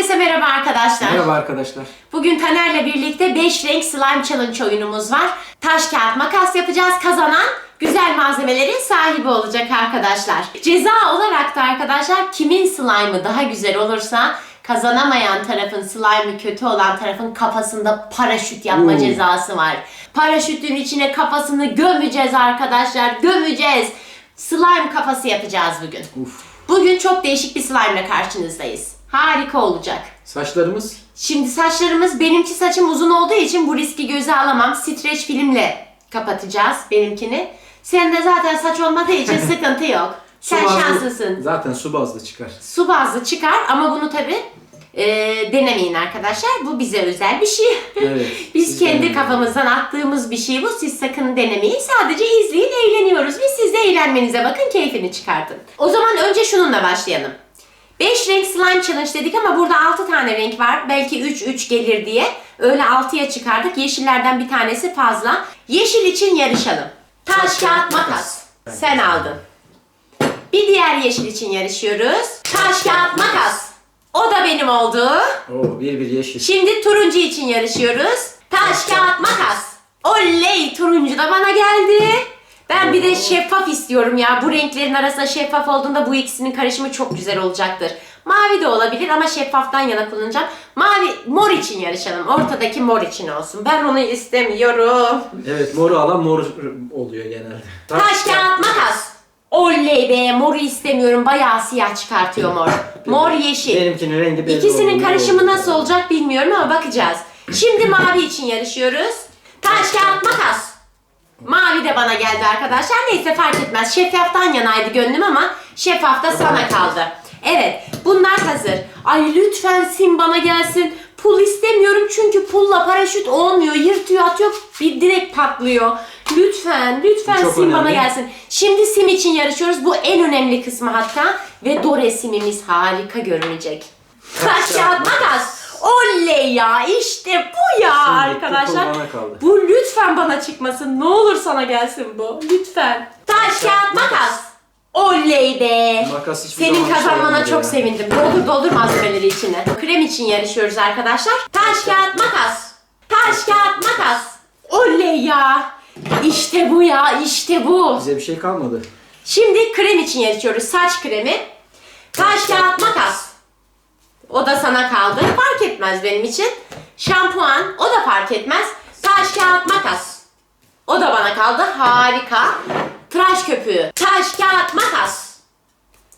Herkese merhaba arkadaşlar. Merhaba arkadaşlar. Bugün Taner'le birlikte 5 renk slime challenge oyunumuz var. Taş kağıt makas yapacağız. Kazanan güzel malzemelerin sahibi olacak arkadaşlar. Ceza olarak da arkadaşlar kimin slime'ı daha güzel olursa kazanamayan tarafın slime'ı kötü olan tarafın kafasında paraşüt yapma Oo. cezası var. Paraşütün içine kafasını gömeceğiz arkadaşlar. Gömeceğiz. Slime kafası yapacağız bugün. Uf. Bugün çok değişik bir slime ile karşınızdayız. Harika olacak. Saçlarımız Şimdi saçlarımız, benimki saçım uzun olduğu için bu riski göze alamam. Streç filmle kapatacağız benimkini. Senin de zaten saç olmadığı için sıkıntı yok. su Sen bazlı- şanslısın. Zaten su bazlı çıkar. Su bazlı çıkar ama bunu tabi denemeyin arkadaşlar. Bu bize özel bir şey. Evet, Biz siz kendi denemeyin. kafamızdan attığımız bir şey bu. Siz sakın denemeyin. Sadece izleyin, eğleniyoruz. Biz siz de eğlenmenize bakın, keyfini çıkartın. O zaman önce şununla başlayalım. 5 renk slime challenge dedik ama burada 6 tane renk var. Belki 3 3 gelir diye. Öyle 6'ya çıkardık. Yeşillerden bir tanesi fazla. Yeşil için yarışalım. Taş, kağıt, makas. Sen aldın. Bir diğer yeşil için yarışıyoruz. Taş, kağıt, makas. O da benim oldu. Oo, bir bir yeşil. Şimdi turuncu için yarışıyoruz. Taş, kağıt, makas. Oley! Turuncu da bana geldi. Ben bir de şeffaf istiyorum ya. Bu renklerin arasında şeffaf olduğunda bu ikisinin karışımı çok güzel olacaktır. Mavi de olabilir ama şeffaftan yana kullanacağım. Mavi, mor için yarışalım. Ortadaki mor için olsun. Ben onu istemiyorum. Evet, moru alan mor oluyor genelde. Taş, kağıt, makas. Oley be! Moru istemiyorum. Bayağı siyah çıkartıyor mor. Mor, yeşil. Benimkinin rengi belli İkisinin oldu, karışımı oldu. nasıl olacak bilmiyorum ama bakacağız. Şimdi mavi için yarışıyoruz. Taş, kağıt, makas. Mavi de bana geldi arkadaşlar. Neyse fark etmez. Şeffaftan yanaydı gönlüm ama şeffaf da sana kaldı. Evet bunlar hazır. Ay lütfen sim bana gelsin. Pul istemiyorum çünkü pulla paraşüt olmuyor. Yırtıyor atıyor bir direkt patlıyor. Lütfen lütfen Çok sim bana önemli. gelsin. Şimdi sim için yarışıyoruz. Bu en önemli kısmı hatta. Ve do resimimiz harika görünecek. Taş kağıt makas. Oley ya işte bu ya Şimdi arkadaşlar. Bu lütfen bana çıkmasın. Ne olur sana gelsin bu. Lütfen. Taş kağıt makas. Oley be. Makas hiçbir Senin zaman kazanmana çok ya. sevindim. Doldur doldur malzemeleri içine. Krem için yarışıyoruz arkadaşlar. Taş kağıt makas. Taş kağıt makas. Oley ya. İşte bu ya işte bu. Bize bir şey kalmadı. Şimdi krem için yarışıyoruz. Saç kremi. Taş kağıt makas. O da sana kaldı. Etmez benim için. Şampuan. O da fark etmez. Taş kağıt makas. O da bana kaldı. Harika. Tıraş köpüğü. Taş kağıt makas.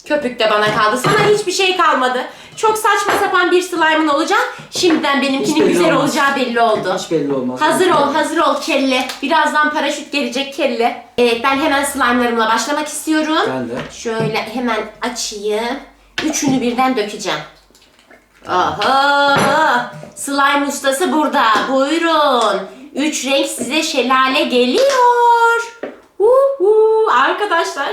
Köpük de bana kaldı. Sana hiçbir şey kalmadı. Çok saçma sapan bir slime'ın olacak. Şimdiden benimkinin belli güzel olmaz. olacağı belli oldu. Hiç belli olmaz. Hazır ol, hazır ol kelle. Birazdan paraşüt gelecek kelle. Evet ben hemen slime'larımla başlamak istiyorum. Ben de. Şöyle hemen açayım. Üçünü birden dökeceğim. Aha! Slime ustası burada. Buyurun. Üç renk size şelale geliyor. Uhu, arkadaşlar.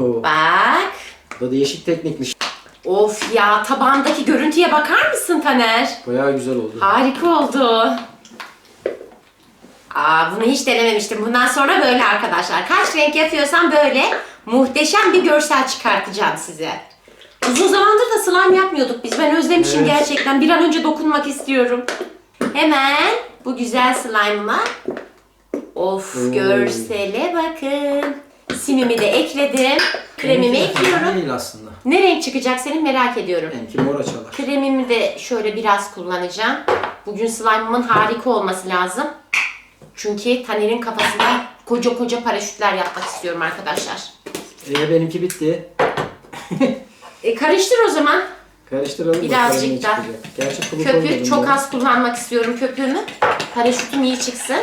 Oo, Bak. bu da değişik teknikmiş. Of ya tabağımdaki görüntüye bakar mısın Taner? Bayağı güzel oldu. Harika oldu. Aa, bunu hiç denememiştim. Bundan sonra böyle arkadaşlar. Kaç renk yapıyorsam böyle muhteşem bir görsel çıkartacağım size. Uzun zamandır da slime yapmıyorduk biz. Ben özlemişim Evet. gerçekten. Bir an önce dokunmak istiyorum. Hemen bu güzel slime'ıma of Oo. görsele bakın. Simimi de ekledim. Kremimi Benimki ekliyorum. Değil aslında. Ne renk çıkacak senin merak ediyorum. Benimki mor açalar. Kremimi de şöyle biraz kullanacağım. Bugün slime'ımın harika olması lazım. Çünkü Taner'in kafasında koca koca paraşütler yapmak istiyorum arkadaşlar. Ee, benimki bitti. E, karıştır o zaman. Karıştıralım. Birazcık bakalım ne da. çıkacak. Gerçi pulu koymadım Köpük çok ya. az kullanmak istiyorum köpüğümü. Paraşütüm iyi çıksın.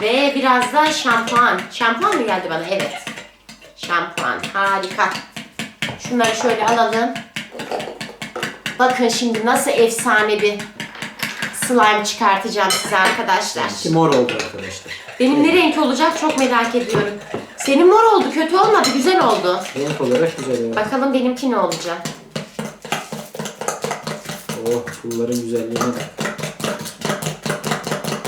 Ve biraz da şampuan. Şampuan mı geldi bana? Evet. Şampuan. Harika. Şunları şöyle alalım. Bakın şimdi nasıl efsane bir slime çıkartacağım size arkadaşlar. Benimki mor oldu arkadaşlar. Benim ne renk olacak çok merak ediyorum. Senin mor oldu, kötü olmadı, güzel oldu. Renk olarak güzel evet. Bakalım benimki ne olacak? Oh pulların güzelliğine bak.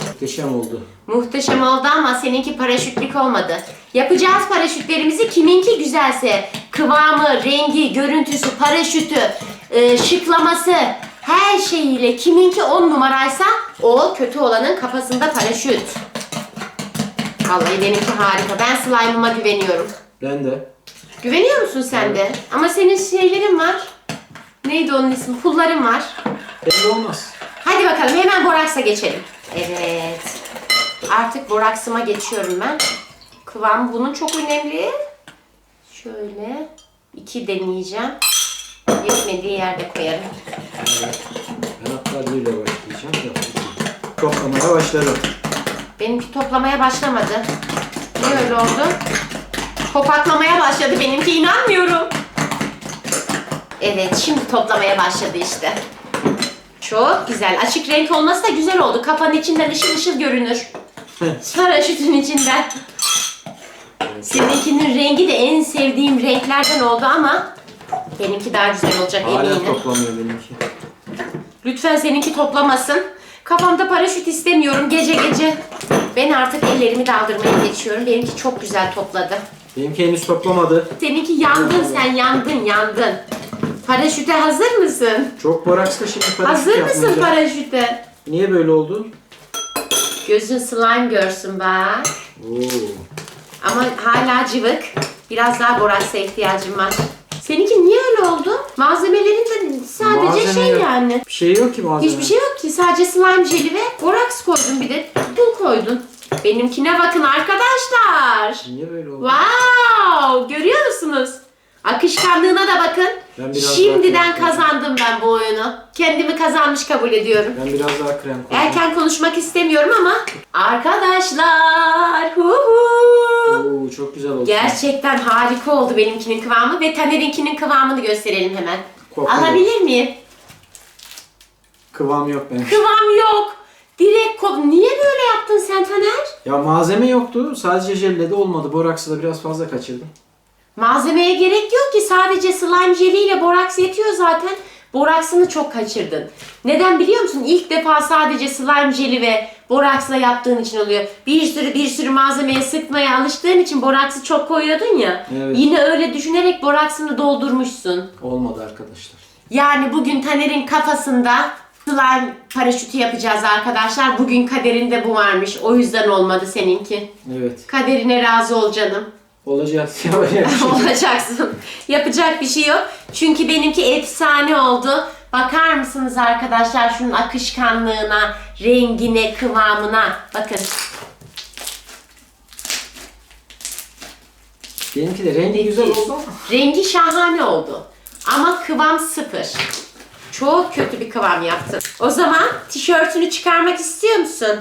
Muhteşem oldu. Muhteşem oldu ama seninki paraşütlük olmadı. Yapacağız paraşütlerimizi kiminki güzelse kıvamı, rengi, görüntüsü, paraşütü e, şıklaması, her şeyiyle kiminki 10 numaraysa o kötü olanın kafasında paraşüt. Vallahi benimki harika. Ben slime'ıma güveniyorum. Ben de. Güveniyor musun sen de? Ama senin şeylerin var. Neydi onun ismi? Pulların var. Belli olmaz. Hadi bakalım hemen boraksa geçelim. Evet. Artık boraksıma geçiyorum ben. Kıvam bunun çok önemli. Şöyle iki deneyeceğim. Yetmediği yerde koyarım. Evet. Ben hatta birle başlayacağım. İki. Toplamaya başladım. Benimki toplamaya başlamadı. Niye öyle oldu? Topaklamaya başladı benimki inanmıyorum. Evet şimdi toplamaya başladı işte. Çok güzel. Açık renk olması da güzel oldu. Kafanın içinden ışıl ışıl görünür. Paraşütün içinden. Seninkinin rengi de en sevdiğim renklerden oldu ama benimki daha güzel olacak Hala eminim. toplamıyor benimki. Lütfen seninki toplamasın. Kafamda paraşüt istemiyorum gece gece. Ben artık ellerimi daldırmaya geçiyorum. Benimki çok güzel topladı. Benimki henüz toplamadı. Seninki yandın sen yandın yandın. Paraşüte hazır mısın? Çok boraksta şimdi paraşüt hazır mısın yapmayacağım. paraşüte? Niye böyle oldu? Gözün slime görsün bak. Oo. Ama hala cıvık. Biraz daha boraksa ihtiyacım var. Seninki niye öyle oldu? Malzemelerin de sadece Malzeme şey yok. yani. Bir şey yok ki malzeme. Hiçbir şey yok ki. Sadece slime jeli ve boraks koydun bir de pul koydun. Benimkine bakın arkadaşlar. Niye böyle oldu? Wow! Görüyor musunuz? Akışkanlığına da bakın. Ben biraz Şimdiden kazandım ben bu oyunu. Kendimi kazanmış kabul ediyorum. Ben biraz daha krem koydum. Erken konuşmak istemiyorum ama arkadaşlar hu hu. Oo, çok güzel oldu. Gerçekten harika oldu benimkinin kıvamı ve Taner'inkinin kıvamını gösterelim hemen. Kokluyor. Alabilir miyim? Kıvam yok benim. Kıvam yok. Direkt kop. Niye böyle yaptın sen Taner? Ya malzeme yoktu. Sadece jelle de olmadı. Boraksı da biraz fazla kaçırdım. Malzemeye gerek yok ki sadece slime jeliyle boraks yetiyor zaten. Boraksını çok kaçırdın. Neden biliyor musun? İlk defa sadece slime jeli ve boraksla yaptığın için oluyor. Bir sürü bir sürü malzemeye sıkmaya alıştığın için boraksı çok koyuyordun ya. Evet. Yine öyle düşünerek boraksını doldurmuşsun. Olmadı arkadaşlar. Yani bugün Taner'in kafasında slime paraşütü yapacağız arkadaşlar. Bugün kaderinde bu varmış. O yüzden olmadı seninki. Evet. Kaderine razı ol canım. Olacağız. Yapacak bir şey yok. olacaksın. Yapacak bir şey yok. Çünkü benimki efsane oldu. Bakar mısınız arkadaşlar şunun akışkanlığına, rengine, kıvamına. Bakın. Benimki de rengi güzel oldu ama. Rengi şahane oldu. Ama kıvam sıfır. Çok kötü bir kıvam yaptın. O zaman tişörtünü çıkarmak istiyor musun?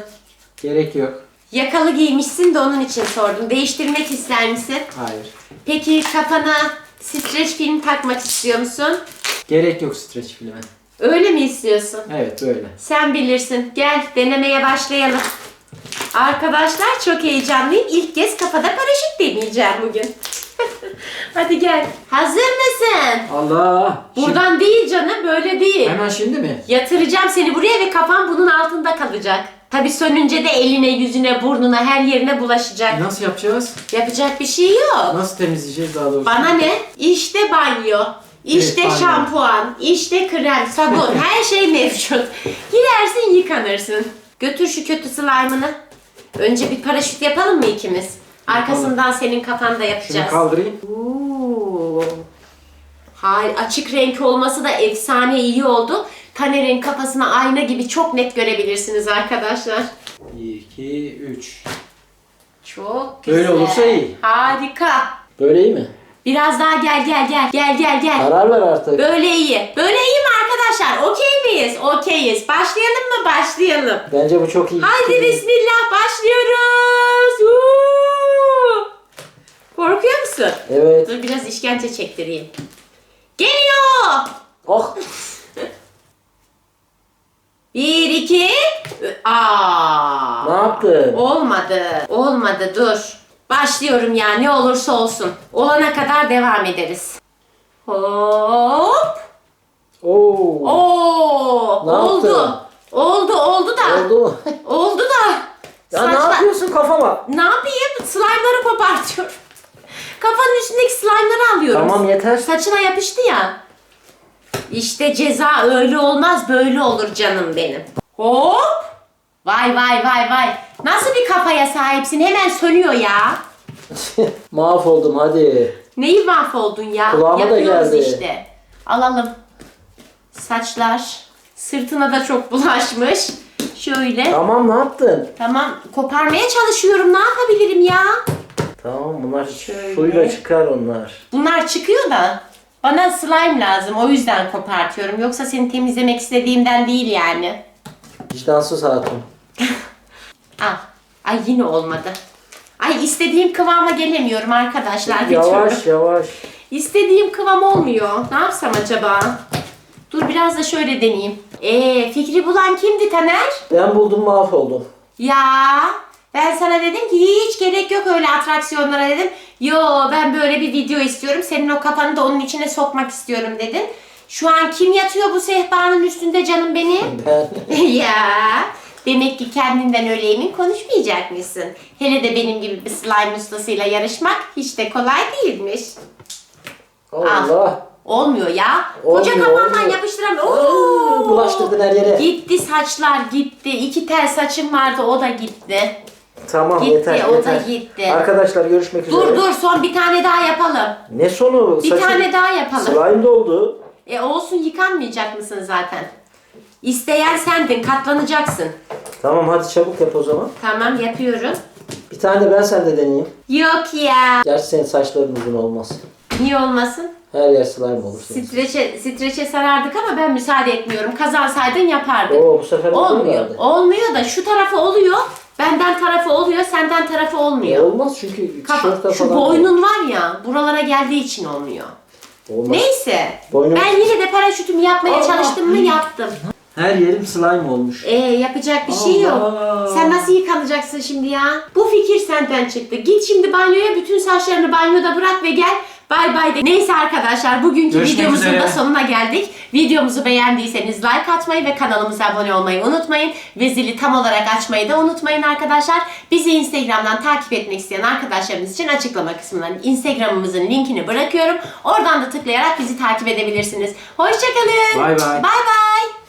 Gerek yok. Yakalı giymişsin de onun için sordum. Değiştirmek ister misin? Hayır. Peki kafana streç film takmak istiyor musun? Gerek yok streç filme. Öyle mi istiyorsun? Evet böyle. Sen bilirsin. Gel denemeye başlayalım. Arkadaşlar çok heyecanlıyım. İlk kez kafada paraşüt deneyeceğim bugün. Hadi gel. Hazır mısın? Allah. Buradan değil canım böyle değil. Hemen şimdi mi? Yatıracağım seni buraya ve kafan bunun altında kalacak. Tabi sönünce de eline, yüzüne, burnuna, her yerine bulaşacak. Nasıl yapacağız? Yapacak bir şey yok. Nasıl temizleyeceğiz daha doğrusu? Bana ne? İşte banyo, işte Evet, banyo. şampuan, işte krem, sabun, her şey mevcut. Girersin yıkanırsın. Götür şu kötü slime'ını. Önce bir paraşüt yapalım mı ikimiz? Arkasından senin kafanda Şunu yapacağız. kaldırayım. Oo. Hayır, açık renk olması da efsane iyi oldu. Taner'in kafasına ayna gibi çok net görebilirsiniz arkadaşlar. 1, 2, 3. Çok güzel. Böyle olursa iyi. Harika. Böyle iyi mi? Biraz daha gel gel gel. Gel gel gel. Karar ver artık. Böyle iyi. Böyle iyi mi arkadaşlar? Okey miyiz? Okeyiz. Başlayalım mı? Başlayalım. Bence bu çok iyi. Haydi bismillah başlıyoruz. Woo! Korkuyor musun? Evet. Dur biraz işkence çektireyim. Geliyor. Oh. Bir, iki. Aa. Ne yaptın? Olmadı. Olmadı dur. Başlıyorum ya ne olursa olsun. Olana kadar devam ederiz. Hop. Oo. Oo. Ne oldu. yaptın? Oldu oldu da. Oldu? Oldu da. ya ne yapıyorsun kafama? Ne yapayım? Slime'ları kopartıyorum. Kafanın üstündeki slime'ları alıyorum. Tamam yeter. Saçına yapıştı ya. İşte ceza öyle olmaz böyle olur canım benim. Hop. Vay vay vay vay. Nasıl bir kafaya sahipsin? Hemen sönüyor ya. Mahvoldum hadi. Neyi mahvoldun ya? Kulağıma da Yapıyoruz geldi. işte. Alalım. Saçlar. Sırtına da çok bulaşmış. Şöyle. Tamam ne yaptın? Tamam. Koparmaya çalışıyorum. Ne yapabilirim ya? Tamam bunlar Şöyle. suyla çıkar onlar. Bunlar çıkıyor da bana slime lazım. O yüzden kopartıyorum. Yoksa seni temizlemek istediğimden değil yani. Vicdansız hatun. Al. Ay yine olmadı. Ay istediğim kıvama gelemiyorum arkadaşlar. bir Yavaş türlü. yavaş. İstediğim kıvam olmuyor. Ne yapsam acaba? Dur biraz da şöyle deneyeyim. Ee, fikri bulan kimdi Taner? Ben buldum mahvoldum. Ya ben sana dedim ki hiç gerek yok öyle atraksiyonlara dedim. Yo ben böyle bir video istiyorum. Senin o kafanı da onun içine sokmak istiyorum dedin. Şu an kim yatıyor bu sehpanın üstünde canım benim? Ben ya demek ki kendinden öyle emin konuşmayacakmışsın. Hele de benim gibi bir slime ustasıyla yarışmak hiç de kolay değilmiş. Allah. Olmuyor ya. Koca Olmuyor, kafandan olmuyor. yapıştıramıyor. Aa, Oo! Bulaştırdın her yere. Gitti saçlar gitti. İki tel saçım vardı o da gitti. Tamam Gitti, yeter o da yeter. gitti. Arkadaşlar görüşmek üzere. Dur dur son bir tane daha yapalım. Ne sonu? Bir tane daha yapalım. Slime doldu. E olsun yıkanmayacak mısın zaten? İsteyen sendin katlanacaksın. Tamam hadi çabuk yap o zaman. Tamam yapıyorum. Bir tane de ben sende deneyeyim. Yok ya. Gerçi senin saçların uzun olmaz. Niye olmasın? Her yer slime olur senin. Streçe, streçe sarardık ama ben müsaade etmiyorum. Kazansaydın yapardık. Oo bu sefer Olmuyor. herhalde. Olmuyor da şu tarafı oluyor. Benden tarafı oluyor, senden tarafı olmuyor. Olmaz çünkü Kafa- tişörtte şu falan. boynun var ya, buralara geldiği için olmuyor. Olmaz. Neyse. Boynum- Ben yine de paraşütümü yapmaya Allah! çalıştım mı yaptım. Her yerim slime olmuş. Ee yapacak bir şey yok. Allah! Sen nasıl yıkanacaksın şimdi ya? Bu fikir senden çıktı. Git şimdi banyoya bütün saçlarını banyoda bırak ve gel. Bay bay de. Neyse arkadaşlar bugünkü Görüşmek videomuzun üzere. da sonuna geldik. Videomuzu beğendiyseniz like atmayı ve kanalımıza abone olmayı unutmayın. Ve zili tam olarak açmayı da unutmayın arkadaşlar. Bizi Instagram'dan takip etmek isteyen arkadaşlarımız için açıklama kısmından Instagram'ımızın linkini bırakıyorum. Oradan da tıklayarak bizi takip edebilirsiniz. Hoşçakalın. Bay bay. Bay bay.